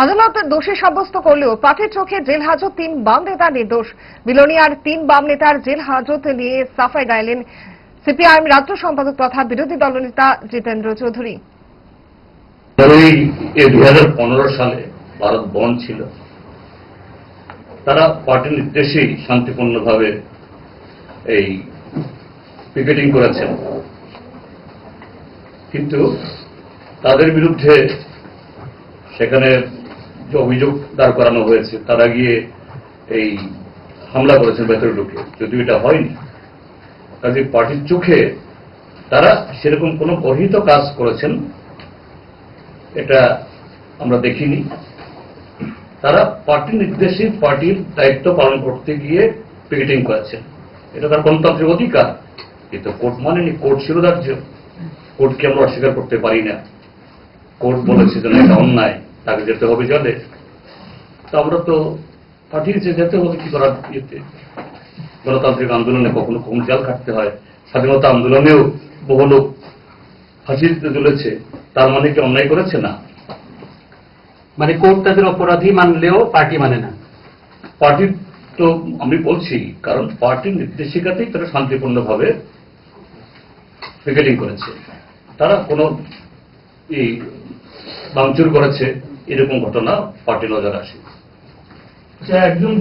আদালত দোষী সাব্যস্ত করলেও পার্টির চোখে জেল হাজত তিন বাম নেতার নির্দোষ। বিলোনিয়ার তিন বাম নেতার জেল হাজত নিয়ে সাফাই গাইলেন সিপিআইএম রাজ্য সম্পাদক তথা বিরোধী দলনেতা জিতেন্দ্র চৌধুরী। সালে ভারত বন্ধ ছিল। তারা পার্টির নির্দেশেই শান্তিপূর্ণভাবে এই পিকেটিং করেছেন। কিন্তু তাদের বিরুদ্ধে সেখানে যে অভিযোগ দাঁড় করানো হয়েছে, তারা গিয়ে এই হামলা করেছেন ভেতরে ঢুকে। যদিও এটা হয়নি, কাজে পার্টির চোখে তারা সেরকম কোনো গর্হিত কাজ করেছেন, এটা আমরা দেখিনি। তারা পার্টির নির্দেশে পার্টির দায়িত্ব পালন করতে গিয়ে পিকেটিং করেছেন। এটা তার গণতান্ত্রিক অধিকার। কিন্তু কোর্ট মানেনি, কোর্ট রাজ্য কোর্টকে আমরা অস্বীকার করতে পারি না। কোর্ট বলেছে যেন এটা অন্যায়। তাকে যেতে হবে জলে। তো আমরা তো পাঠিয়েছে যেতে হবে কি করার ইয়েতে? গণতান্ত্রিক আন্দোলনে কখনো কখনো জেল কাটতে হয়? স্বাধীনতা আন্দোলনেও বহু লোক ফাঁসিতে চলেছে তার মানে কি অন্যায় করেছে না? মানে কোর্ট তাদের অপরাধী মানলেও পার্টি মানে না। পার্টির তো আমি বলছি কারণ পার্টির নির্দেশিকাতেই তারা শান্তিপূর্ণভাবে পিকেটিং করেছে। তারা কোনো এই ভাঙচুর করেছে। এরকম ঘটনা পার্টি নজর আসে। আচ্ছা একজন